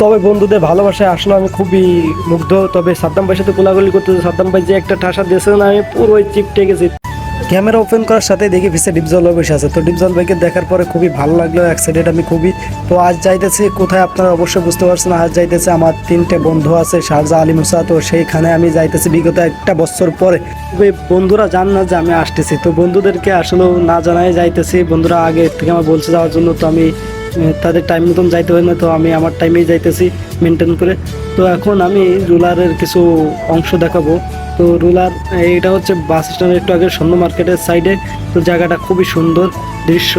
তবে বন্ধুদের ভালোবাসায় আসলে আমি খুবই মুগ্ধ। তবে সাদ্দাম ভাইয়ের সাথে কোলাকুলি করতে সাদ্দাম ভাই যে একটা ঠাসা দিয়েছে না, আমি পুরোই চিপটে গেছি। ক্যামেরা ওপেন করার সাথে দেখি পিছিয়ে ডিপজল ভাই বসে আছে। তো ডিপজল ভাইকে দেখার পরে খুবই ভালো লাগল এক্সাইটেড আমি খুবই। তো আজ যাইতেছি কোথায় আপনারা অবশ্যই বুঝতে পারছেন আজ যাইতেছে আমার তিনটে বন্ধু আছে, শারজা, আলী, মুসা। তো সেইখানে আমি যাইতেছি বিগত একটা বছর পরে। তবে বন্ধুরা জান না যে আমি আসতেছি। তো বন্ধুদেরকে আসলে না জানাই যাইতেছি। বন্ধুরা আগে থেকে আমার বলছে যাওয়ার জন্য তো আমি তাদের টাইম মতন যাইতে হয় না, তো আমি আমার টাইমেই যাইতেছি মেনটেন করে। তো এখন আমি রুলারের কিছু অংশ দেখাবো। তো রুলার এটা হচ্ছে বাস স্ট্যান্ডের একটু আগে স্বর্ণ মার্কেটের সাইডে তো জায়গাটা খুবই সুন্দর দৃশ্য,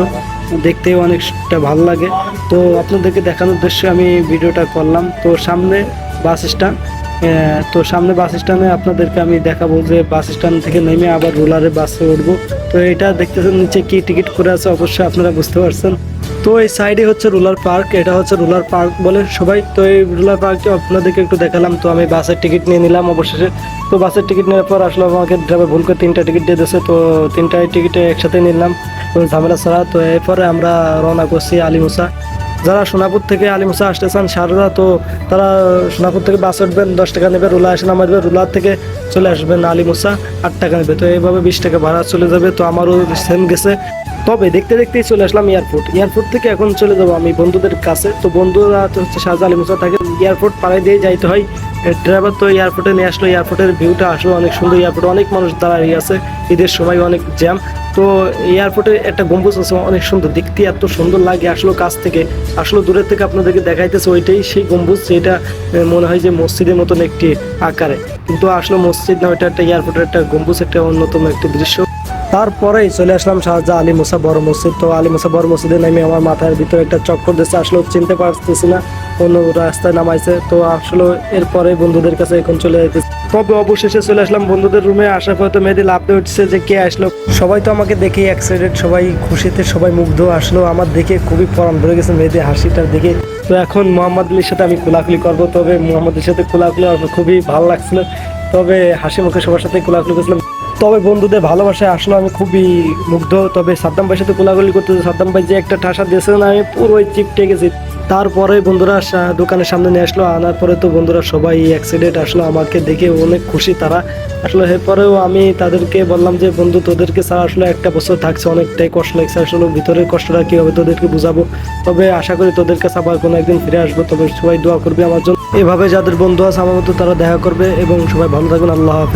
দেখতে অনেকটা ভালো লাগে। তো আপনাদেরকে দেখানোর উদ্দেশ্যে আমি ভিডিওটা করলাম। তো সামনে বাস স্ট্যান্ড তো সামনে বাস স্ট্যান্ডে আপনাদেরকে আমি দেখাবো যে বাস স্ট্যান্ড থেকে নেমে আবার রুলারে বাসে উঠবো। তো এটা দেখতেছেন নিচে কি টিকিট করে আছে, অবশ্যই আপনারা বুঝতে পারছেন। তো এই সাইডে হচ্ছে রুলার পার্ক, এটা হচ্ছে রুলার পার্ক বলে সবাই। তো এই রুলার পার্কটি আপনাদেরকে একটু দেখালাম, তো আমি বাসের টিকিট নিয়ে নিলাম অবশেষে। তো বাসের টিকিট নেওয়ার পর আসলে আমাকে ড্রাইভার ভুল করে তিনটা টিকিট দিয়ে দিয়েছে, তো তিনটা টিকিটে একসাথে নিলাম ঝামেলা ছাড়া। তো এরপরে আমরা রওনা করছি আলিমুসা যারা সোনাপুর থেকে আলিমুসা আসতে চান সারদা, তো তারা সোনাপুর থেকে বাস উঠবেন, দশ টাকা নেবে, রুলা এসে নামাবে রুলার থেকে চলে আসবেন আলিমুসা আট টাকা নেবে। তো এইভাবে বিশ টাকা ভাড়া চলে যাবে, তো আমারও সেম গেছে। তবে দেখতে দেখতেই চলে আসলাম এয়ারপোর্ট। এয়ারপোর্ট থেকে এখন চলে যাব আমি বন্ধুদের কাছে। তো বন্ধুরা হচ্ছে শাহজা আলিমুসা থাকে, এয়ারপোর্ট পাড়ায় দিয়ে যাইতে হয়। ড্রাইভার তো এয়ারপোর্টে নিয়ে আসলো, এয়ারপোর্টের ভিউটা আসলো, অনেক সুন্দর এয়ারপোর্টে অনেক মানুষ দাঁড়িয়ে আছে। ঈদের সময় অনেক জ্যাম তো এয়ারপোর্টে একটা গম্বুজ আছে, অনেক সুন্দর। দেখতে এত সুন্দর লাগে আসলে কাছ থেকে। আসলে দূরের থেকে আপনাদেরকে দেখাইতেছে ওইটাই, সেই গম্বুজ, যেটা মনে হয় যে মসজিদের মতন একটি আকারে। কিন্তু আসলে মসজিদ না, ওইটা একটা এয়ারপোর্টের একটা গম্বুজ, একটা অন্যতম একটি দৃশ্য। তারপরেই চলে আসলাম শাহজাহ আলী মুসা বড় মসজিদ। তো আলী মুসা বড় মসজিদে নেমে আমার মাথার ভিতরে একটা চক্কর দিচ্ছে আসলে চিনতে পারতেছি না, অন্য রাস্তায় নামাইছে। তো আসলে এরপরে বন্ধুদের কাছে এখন চলে যেতেছি তবে অবশেষে চলে আসলাম বন্ধুদের রুমে, আসার পর তো মেয়েদের লাভ উঠছে যে কে আসলো। সবাই তো আমাকে দেখে এক্সাইটেড সবাই খুশিতে, সবাই মুগ্ধ আসলো আমার দেখে খুবই পরাম ধরে গেছে মেয়েদের হাসিটা দেখে তো এখন মোহাম্মদ আলীর সাথে আমি কোলাকুলি করব, তবে মোহাম্মদের সাথে কোলাকুলি খুবই ভালো লাগছিল। তবে হাসি মুখে সবার সাথে কোলাকুলি করছিলাম। তবে বন্ধুদের ভালোবাসায় আসলে আমি খুবই মুগ্ধ। তবে সাদ্দাম ভাইয়ের সাথে কোলাগুলি করতে সাদ্দাম ভাই যে একটা ঠাসা দিয়েছে না, আমি পুরোই চিপটে গেছি। তারপরে বন্ধুরা দোকানের সামনে নিয়ে আসলো, আনার পরে তো বন্ধুরা সবাই অ্যাক্সিডেন্ট আসলো, আমাকে দেখে অনেক খুশি তারা। আসলে এরপরেও আমি তাদেরকে বললাম যে, বন্ধু, তোদেরকে ছাড়া আসলে একটা বছর থাকছে, অনেকটাই কষ্ট লাগছে। আসলে ভিতরের কষ্টটা কী হবে তোদেরকে বুঝাবো? তবে আশা করি তোদের কাছে আবার কোনো একদিন ফিরে আসব। তবে সবাই দোয়া করবে আমার জন্য। এভাবে যাদের বন্ধু আছে, আমার মতো তারা দেখা করবে। এবং সবাই ভালো থাকবেন। আল্লাহ হাফেজ।